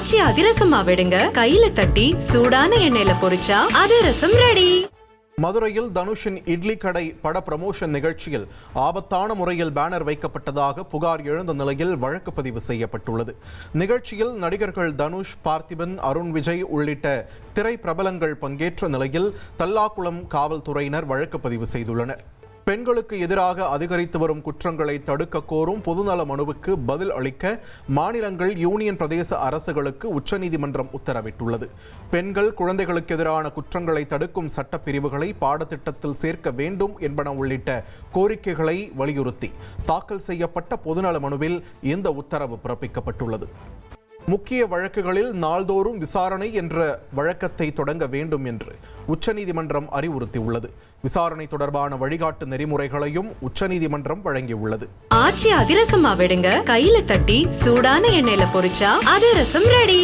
காய்ச்சி அதிரசமா விடுங்க. கையில தட்டி சூடான எண்ணெயில பொரிச்சா அதிரசம் ரெடி மதுரையில் தனுஷின் இட்லி கடை பட ப்ரமோஷன் நிகழ்ச்சியில் ஆபத்தான முறையில் பேனர் வைக்கப்பட்டதாக புகார் எழுந்த நிலையில் வழக்கு பதிவு செய்யப்பட்டுள்ளது. நிகழ்ச்சியில் நடிகர்கள் தனுஷ் பார்த்திபன் அருண் விஜய் உள்ளிட்ட திரை பிரபலங்கள் பங்கேற்ற நிலையில் தல்லாக்குளம் காவல்துறையினர் வழக்கு பதிவு செய்துள்ளனர். பெண்களுக்கு எதிராக அதிகரித்து வரும் குற்றங்களை தடுக்க கோரும் பொதுநல மனுவுக்கு பதில் அளிக்க மாநிலங்கள் யூனியன் பிரதேச அரசுகளுக்கு உச்சநீதிமன்றம் உத்தரவிட்டுள்ளது. பெண்கள் குழந்தைகளுக்கு எதிரான குற்றங்களை தடுக்கும் சட்டப்பிரிவுகளை பாடத்திட்டத்தில் சேர்க்க வேண்டும் என்பன உள்ளிட்ட கோரிக்கைகளை வலியுறுத்தி தாக்கல் செய்யப்பட்ட பொதுநல மனுவில் இந்த உத்தரவு பிறப்பிக்கப்பட்டுள்ளது. முக்கிய வழக்குகளில் நாள்தோறும் விசாரணை என்ற வழக்கத்தை தொடங்க வேண்டும் என்று உச்சநீதிமன்றம் அறிவுறுத்தியுள்ளது. விசாரணை தொடர்பான வழிகாட்டு நெறிமுறைகளையும் உச்சநீதிமன்றம் வழங்கியுள்ளது. ஆச்சி அதிரசமா விடுங்க கையில தட்டி சூடான எண்ணெயில பொரிச்சா அதிரசம் ரெடி